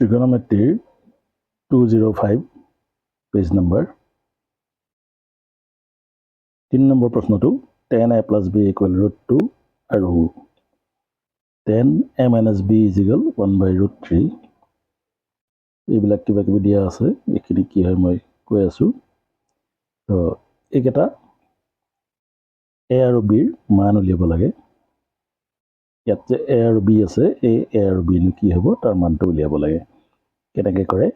ট্ৰিগনমেট্ৰিৰ two zero' five page number তিনি number প্ৰশ্নটো ten A plus B equal root two আৰু ten A minus B equal one by root three এইবিলাক কিবা কিবি দিয়া আছে, এইখিনি কি হয় মই কৈ আছোঁ। তো এইকেইটা এ আৰু বিৰ মান উলিয়াব লাগে। ইয়াত যে এ আৰু বি আছে, এই এ আৰু বিনো কি হ'ব, তাৰ মানটো উলিয়াব লাগে। কেনেকৈ কৰে?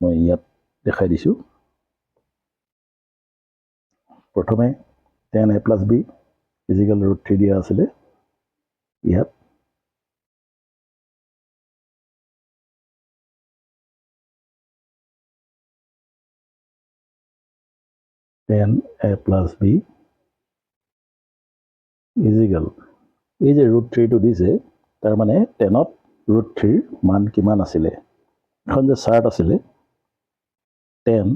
মই ইয়াত দেখাই দিছোঁ। প্ৰথমে ten A plus B equal root three দিয়া আছিলে। ইয়াত ten A plus B equal এই যে ৰুট থ্ৰীটো দিছে তাৰমানে টেনত ৰুট থ্ৰীৰ মান কিমান আছিলে? এখন যে চাৰ্ট আছিলে টেন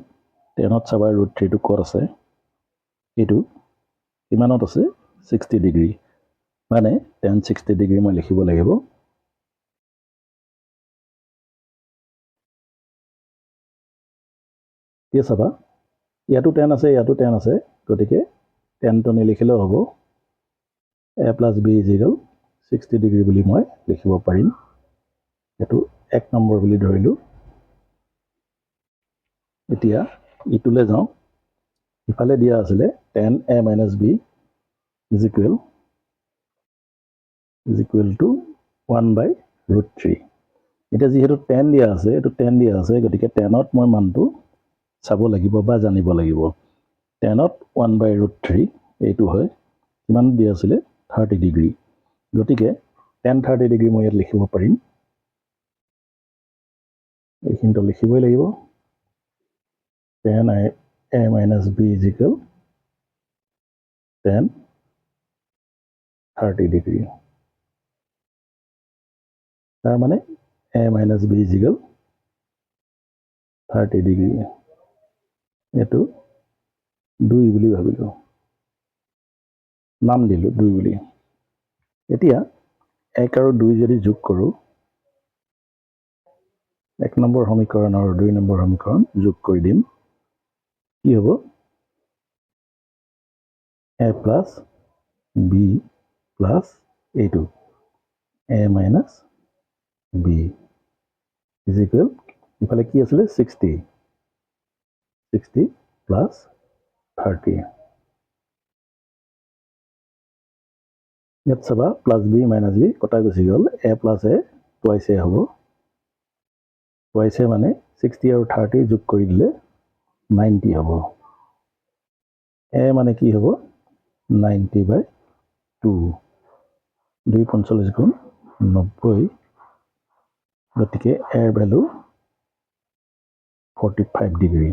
টেনত চাবা ৰুট থ্ৰীটো ক'ত আছে? এইটো কিমানত আছে? ছিক্সটি ডিগ্ৰী মানে টেন ছিক্সটি ডিগ্ৰী মই লিখিব লাগিব। এতিয়া চাবা, ইয়াতো টেন আছে, ইয়াতো টেন আছে, গতিকে টেনটো নিলিখিলেও হ'ব। A plus B equal sixty degree বুলি মই লিখিব পাৰিম। এইটো এক নম্বৰ বুলি ধৰিলোঁ। এতিয়া ইটোলৈ যাওঁ। ইফালে দিয়া আছিলে tan A minus B is equal is equal to one by root three এতিয়া যিহেতু টেন দিয়া আছে, এইটো টেন দিয়া আছে, গতিকে টেনত মই মানটো চাব লাগিব বা জানিব লাগিব। টেনত ওৱান বাই ৰুট থ্ৰী এইটো হয়। কিমান দিয়া আছিলে? থাৰ্টি ডিগ্ৰী গতিকে টেন থাৰ্টি ডিগ্ৰী মই ইয়াত লিখিব পাৰিম। এইখিনিতো লিখিবই লাগিব। Tan I A minus B equal tan thirty degree তাৰমানে A minus B equal thirty degree এইটো দুই বুলি ভাবিলোঁ। নাম দিলোঁ, দুই বুলি। এতিয়া এক আৰু দুই যদি যোগ কৰোঁ, এক নম্বৰ সমীকৰণ আৰু দুই নম্বৰ সমীকৰণ যোগ কৰি দিম। কি হ'ব? এ প্লাছ বি প্লাছ এইটো। এ মাইনাছ বি। ইজ ইফালে কি আছিলে? ছিক্সটি। Sixty plus thirty. ইয়াত চাবা প্লাছ বি মাইনাছ বি কটা গুচি গ'ল? A plus A twice A হ'ব। টুৱাইছ এ মানে ছিক্সটি আৰু থাৰ্টি যোগ কৰি দিলে নাইণ্টি হ'ব। এ মানে কি হ'ব? নাইণ্টি বাই টু দুই পঞ্চল্লিছ গুণ নব্বৈ। গতিকে এৰ ভেলু ফৰ্টি ফাইভ ডিগ্ৰী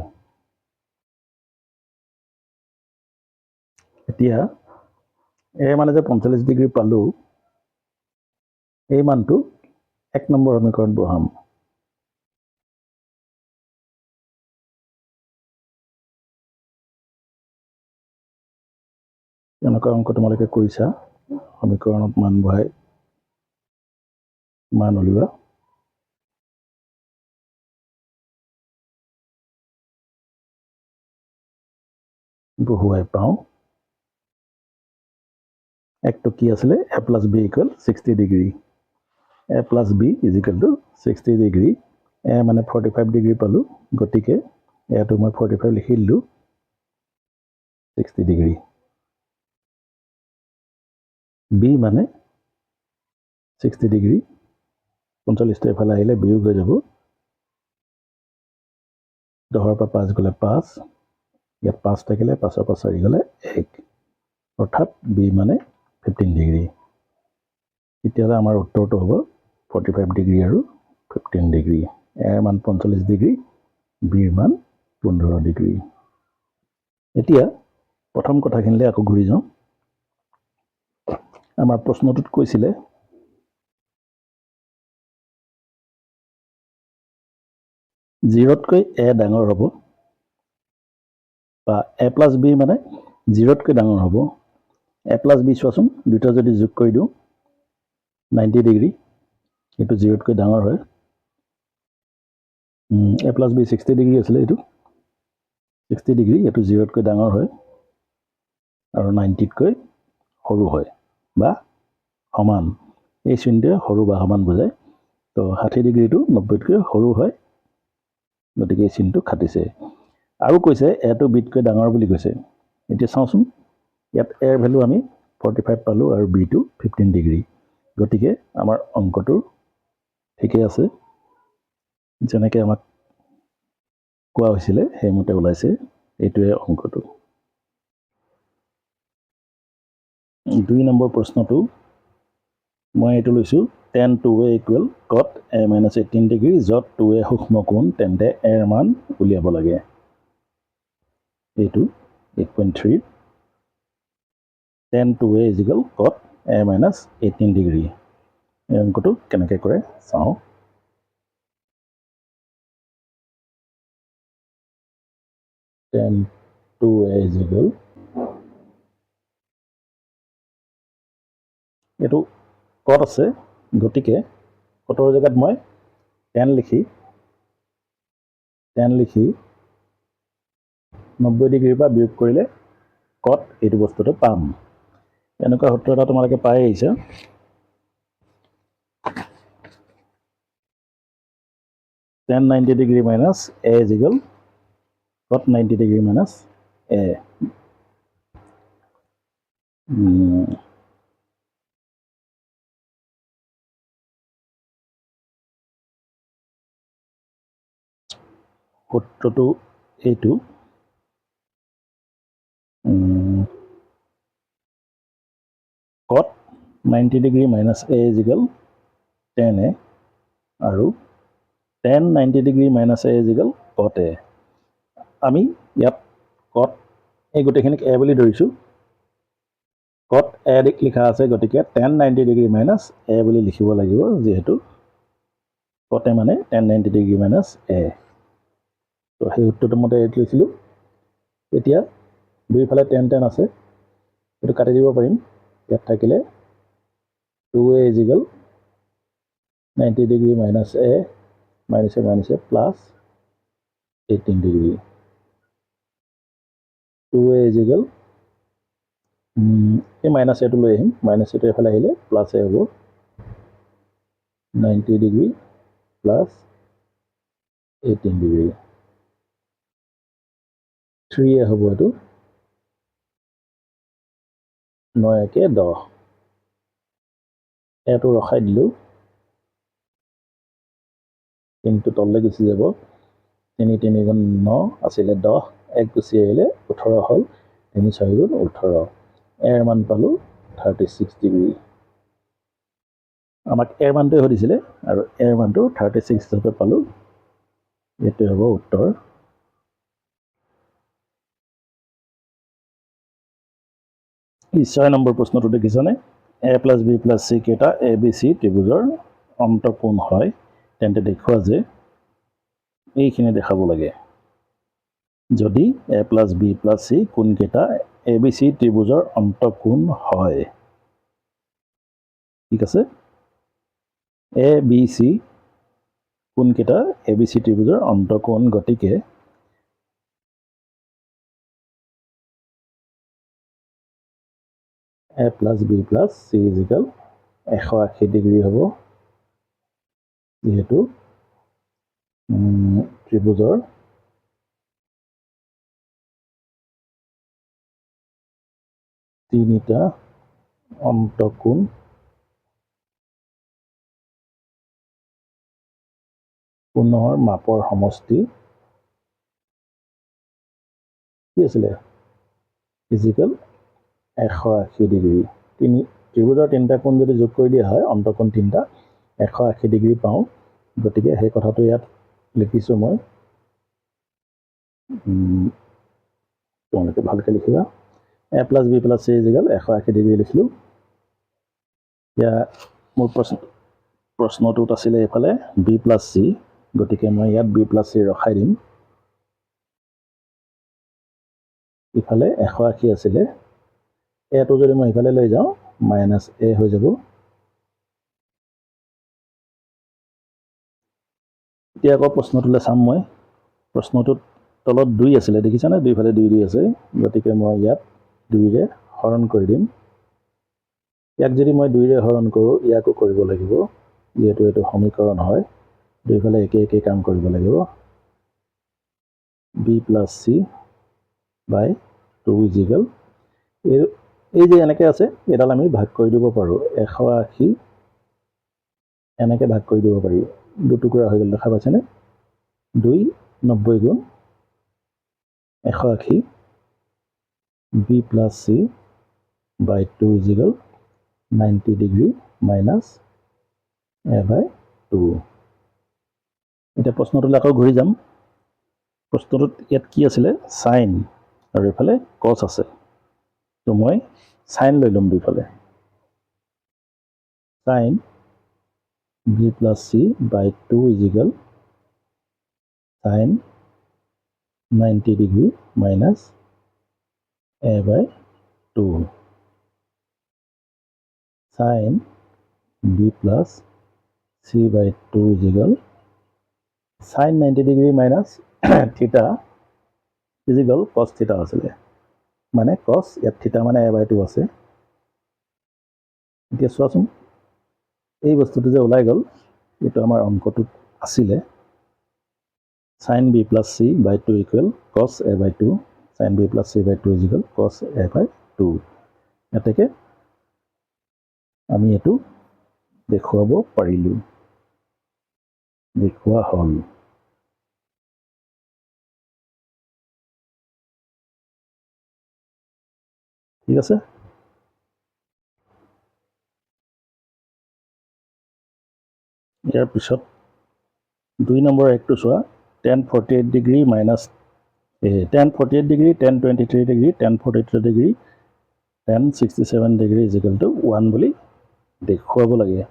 এতিয়া এ মানে যে পঞ্চল্লিছ ডিগ্ৰী পালোঁ এই মানটো এক নম্বৰ সমীকৰণ বহাম। এনেকুৱা অংক তোমালোকে কৰিছা সমীকৰণত মান বহাই মান উলিওৱা। বহুৱাই পাওঁ। একটো কি আছিলে A plus B equal sixty degree A plus B equal to sixty degree A মানে ফৰ্টি ফাইভ ডিগ্ৰী পালোঁ গতিকে ইয়াতো মই ফৰ্টি ফাইভ লিখি দিলোঁ ছিক্সটি ডিগ্ৰী বি মানে ছিক্সটি ডিগ্ৰী পঞ্চল্লিছটো এফালে আহিলে বিয়োগ হৈ যাব। দহৰ পৰা পাঁচ গ'লে পাঁচ। ইয়াত পাঁচ থাকিলে পাঁচৰ পৰা চাৰি গ'লে এক। অৰ্থাৎ বি মানে ফিফটিন ডিগ্ৰী তেতিয়াহ'লে আমাৰ উত্তৰটো হ'ব ফৰ্টি ফাইভ ডিগ্ৰী আৰু ফিফটিন ডিগ্ৰী এৰ মান পঞ্চল্লিছ ডিগ্ৰী বিৰ মান পোন্ধৰ ডিগ্ৰী এতিয়া প্ৰথম কথাখিনিলৈ আকৌ ঘূৰি যাওঁ। আমাৰ প্ৰশ্নটোত কৈছিলে জিৰ'তকৈ এ ডাঙৰ হ'ব বা এ প্লাছ বি মানে জিৰ'তকৈ ডাঙৰ হ'ব। এ প্লাছ বি চোৱাচোন দুটা যদি যোগ কৰি দিওঁ নাইণ্টি ডিগ্ৰী এইটো জিৰ'তকৈ ডাঙৰ হয়। A plus B sixty degree আছিলে এইটো। ছিক্সটি ডিগ্ৰী এইটো জিৰ'তকৈ ডাঙৰ হয় আৰু নাইণ্টিতকৈ সৰু হয় বা সমান। এই চিনটোৱে সৰু বা সমান বুজায়। তো ষাঠি ডিগ্ৰীটো নব্বৈতকৈ সৰু হয় গতিকে এই চিনটো খাটিছে। আৰু কৈছে এটো বিতকৈ ডাঙৰ বুলি কৈছে। এতিয়া চাওঁচোন। ইয়াত এৰ ভেলু আমি ফৰ্টি ফাইভ পালোঁ আৰু বিটো ফিফটিন ডিগ্ৰী গতিকে আমাৰ অংকটো ঠিকেই আছে। যেনেকৈ আমাক কোৱা হৈছিলে সেইমতে ওলাইছে এইটোৱে অংকটো। দুই নম্বৰ প্ৰশ্নটো মই এইটো লৈছোঁ tan two A equal cot A minus eighteen degree য'ত টু এ সূক্ষ্ম কোণ তেন্তে এৰ মান উলিয়াব লাগে। এইটো eight point three tan two A equal cot A minus eighteen degree এই অংকটো কেনেকৈ কৰে চাওঁ টেন টু এ ইজিকেল এইটো কট আছে, গতিকে কটৰ জেগাত মই টেন লিখি টেন লিখি নব্বৈ ডিগ্ৰীৰ পৰা বিয়োগ কৰিলে কট এইটো বস্তুটো পাম। এনেকুৱা সূত্ৰ এটা তোমালোকে পাই আহিছা। Tan ninety degree minus A equal cot ninety degree minus A সূত্ৰটো এইটো cot ninety degree minus A equal tan A আৰু tan ninety degree minus A equal cot A আমি ইয়াত কট এই গোটেইখিনিক এ বুলি ধৰিছোঁ। কট এ লিখা আছে গতিকে tan ninety degree minus A বুলি লিখিব লাগিব যিহেতু কটে মানে tan ninety degree minus A তো সেই সূত্ৰটো মতে এইটো লিখিলোঁ। এতিয়া দুইফালে টেন টেন আছে এইটো কাটি দিব পাৰিম। ইয়াত থাকিলে two A equal ninety degree minus A মাইনাছে মাইনাছে plus eighteen degree two A equal এই মাইনাছ এটো লৈ আহিম। মাইনাছ এটো এফালে আহিলে প্লাছ এ হ'ব। Ninety degree plus eighteen degree three A হ'ব এইটো। ন একে দহ এটো ৰখাই দিলোঁ কিন্তু তললৈ গুচি যাব তিনি তিনি গুণ ন আছিলে দহ এক গুচি আহিলে ওঠৰ হ'ল তিনি ছয় গুণ ওঠৰ এৰ মান পালোঁ থাৰ্টি ছিক্স ডিগ্ৰী আমাক এৰ মানটোৱে সুধিছিলে আৰু এৰ মানটো থাৰ্টি ছিক্স হিচাপে পালোঁ এইটোৱে হ'ব উত্তৰ ছয় নম্বৰ প্ৰশ্নটো দেখিছনে? A plus B plus C কেইটা? এ, বি, চি ত্ৰিভুজৰ অন্তকোণ হয়? তেন্তে দেখুওৱা যে এইখিনি দেখাব লাগে। যদি A plus B plus C কোনকেইটা এ, বি, চি ত্ৰিভুজৰ অন্তকোণ হয়? ঠিক আছে? এ, বি, চি কোনকেইটা এ, বি, চি ত্ৰিভুজৰ অন্তকোণ গতিকে A plus B plus C equal এশ আশী ডিগ্ৰী হ'ব। যিহেতু ত্ৰিভুজৰ তিনিটা অন্তকোণ পুনৰ মাপৰ সমষ্টি কি আছিলে? ফিজিকেল এশ আশী ডিগ্ৰী। তিনি ত্ৰিভুজৰ তিনিটা কোণ যদি যোগ কৰি দিয়া হয় অন্তকোণ তিনিটা এশ আশী ডিগ্ৰী পাওঁ। গতিকে সেই কথাটো ইয়াত লিখিছোঁ মই। তোমালোকে ভালকৈ লিখিবা। A plus B plus C equal এশ আশী ডিগ্ৰী লিখিলোঁ। এতিয়া মোৰ প্ৰশ্ন প্ৰশ্নটোত আছিলে এইফালে বি প্লাছ চি গতিকে মই ইয়াত বি প্লাছ চি ৰখাই দিম। ইফালে এশ আশী আছিলে। এটো যদি মই ইফালে লৈ যাওঁ মাইনাছ এ হৈ যাব। এতিয়া আকৌ প্ৰশ্নটোলৈ চাম মই। প্ৰশ্নটোত তলত দুই আছিলে দেখিছানে? দুইফালে দুই দুই আছে। গতিকে মই ইয়াত দুইৰে হৰণ কৰি দিম। ইয়াক যদি মই দুইৰে হৰণ কৰোঁ ইয়াকো কৰিব লাগিব। যিহেতু এইটো সমীকৰণ হয় দুইফালে একে একে কাম কৰিব লাগিব। B plus C by two equal এই এই যে এনেকৈ আছে এইডাল আমি ভাগ কৰি দিব পাৰোঁ। এশ আশী এনেকৈ ভাগ কৰি দিব পাৰি। দুটুকুৰা হৈ গ'ল, দেখা পাইছেনে? দুই, নব্বৈ গুণ এশ আশী। B plus C by two equal ninety degree minus A by two এতিয়া প্ৰশ্নটোলৈ আকৌ ঘূৰি যাম। প্ৰশ্নটোত ইয়াত কি আছিলে? চাইন আৰু এইফালে কচ আছে। তো মই চাইন লৈ ল'ম দুইফালে। Sine B plus C by two equal sine ninety degree minus A by two sine B plus C by two equal sine ninety degree minus theta equal cos theta আছিলে। মানে কছ ইয়াত থিটা মানে এ বাই টু আছে। এতিয়া চোৱাচোন, এই বস্তুটো যে ওলাই গ'ল, এইটো আমাৰ অংকটোত আছিলে। Sine B plus C by two equal cos A by two sine B plus C by two equal cos A by two এতেকে আমি এইটো দেখুৱাব পাৰিলোঁ। দেখুওৱা হ'ল। ঠিক আছে? ইয়াৰ পিছত দুই নম্বৰ একটো চোৱা tan forty eight degree minus tan forty eight degree tan twenty three degree tan forty three degree tan sixty seven degree equal to one বুলি দেখুৱাব লাগে।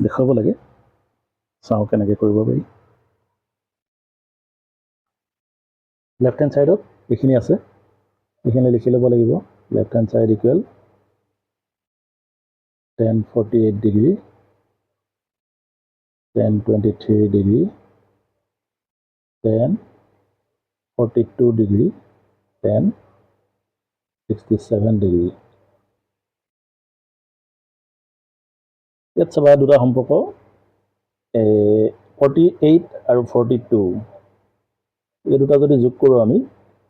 দেখুৱাব লাগে। চাওঁ কেনেকৈ কৰিব পাৰি। লেফ্ট হেণ্ড ছাইডত এইখিনি আছে। এইখিনি লিখি ল'ব লাগিব left hand side equal tan forty eight degree tan twenty three degree tan forty two degree tan sixty seven degree ইয়াত চাবা দুটা সম্পৰ্ক ফৰ্টি এইট আৰু ফৰ্টি টু এই দুটা যদি যোগ কৰোঁ আমি,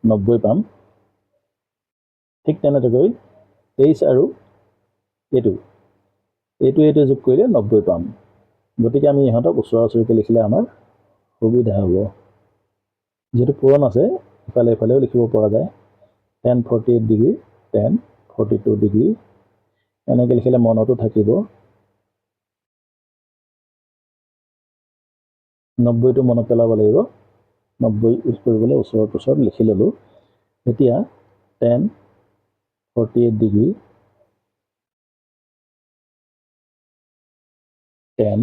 নব্বৈ পাম। ঠিক তেনেকৈ তেইছ আৰু এইটো। এইটো এইটো যোগ কৰিলে নব্বৈ পাম। গতিকে আমি ইহঁতক ওচৰা ওচৰিকৈ লিখিলে আমাৰ সুবিধা হ'ব। যিহেতু পূৰণ আছে ইফালে ইফালেও লিখিব পৰা যায়। Tan forty eight degree tan forty two degree এনেকৈ লিখিলে মনতো থাকিব। নব্বৈটো মনত পেলাব লাগিব। নব্বৈ ইউজ কৰিবলৈ ওচৰত ওচৰত লিখি ল'লোঁ। এতিয়া tan forty eight degree tan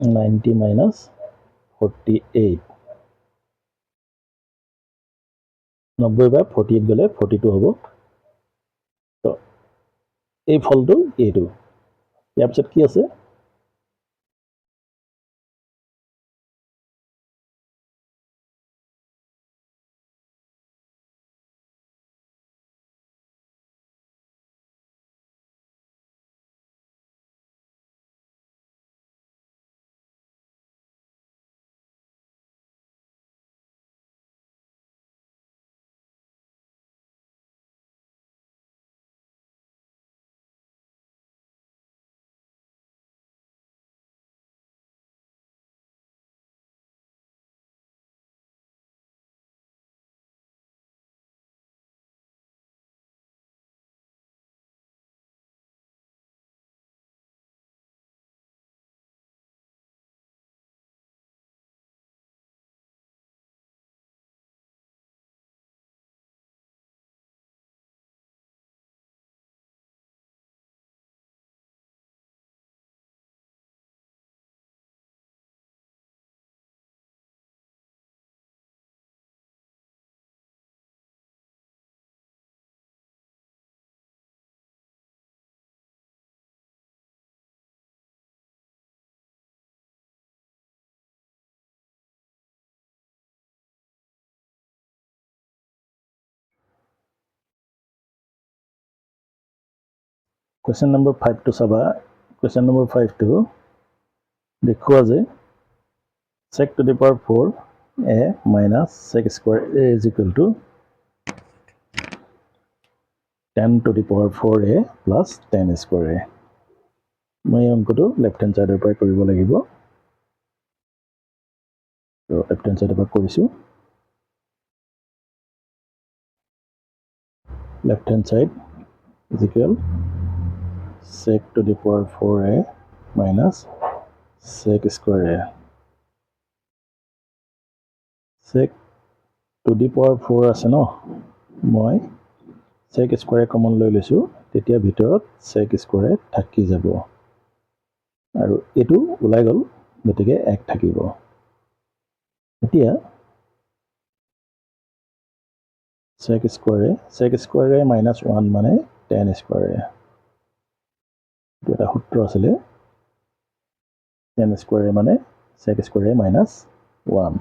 ninety minus forty eight নব্বৈ বা ফৰ্টি এইট গ'লে ফৰ্টি টু হ'ব। তো এই ফলটো এইটো। ইয়াৰ পিছত কি আছে? কুৱেশ্যন নম্বৰ ফাইভটো চাবা কুৱেশ্যন নম্বৰ ফাইভটো দেখুওৱা যে sec to the power four A minus sec square A is equal to tan to the power four A plus tan square A মই এই অংকটো লেফ্ট হেণ্ড ছাইডৰ পৰাই কৰিব লাগিব। লেফ্ট হেণ্ড ছাইডৰ পৰা কৰিছোঁ। Left hand side is equal sec to the power 4a minus sec square a. Sec to the power 4 আছে ন? মই sec square কমন লৈ লৈছোঁ, তেতিয়া ভিতৰত sec square থাকি যাব। আৰু এইটো ওলাই গ'ল, গতিকে এক থাকিব। এতিয়া চেক স্কোৱাৰে চেক স্কোৱাৰে মাইনাছ ওৱান মানে টেন স্কোৱাৰে এটা সূত্ৰ আছিলে। টেন স্কোৱাৰে মানে চেক স্কোৱাৰে মাইনাছ ওৱান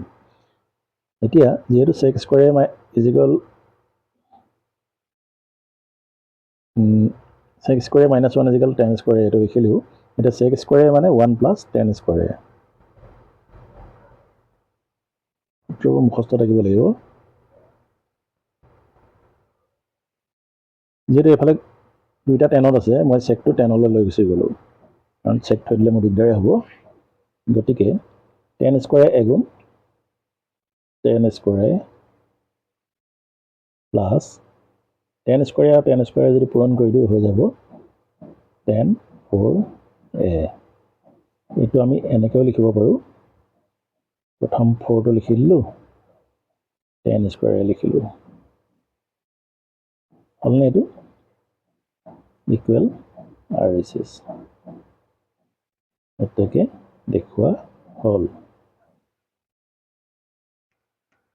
এতিয়া যিহেতু চেক স্কোৱাৰে মাই ইজিকেল চেক স্কোৱাৰে মাইনাছ ওৱান ইজিকেল টেন স্কোৱাৰে এইটো লিখিলোঁ এতিয়া চেক স্কোৱাৰে মানে ওৱান প্লাছ টেন স্কোৱাৰে সূত্ৰবোৰ মুখস্থ থাকিব লাগিব। যিহেতু এইফালে দুইটা টেনত আছে, মই চেকটো টেনলৈ লৈ গুচি গ'লোঁ। কাৰণ চেক থৈ দিলে মোৰ দিগদাৰে হ'ব। গতিকে টেন স্কোৱাৰে এগুণ টেন স্কোৱাৰে প্লাছ টেন স্কোৱাৰে আৰু টেন স্কোৱাৰে যদি পূৰণ কৰি দিওঁ, হৈ যাব টেন ফ'ৰ এ। এইটো আমি এনেকৈও লিখিব পাৰোঁ। প্ৰথম ফ'ৰটো লিখি দিলোঁ টেন স্কোৱাৰে লিখিলোঁ। হ'লনে এইটো? ইকুৱেল আৰ এইচ এছ এটাকে দেখুওৱা হ'ল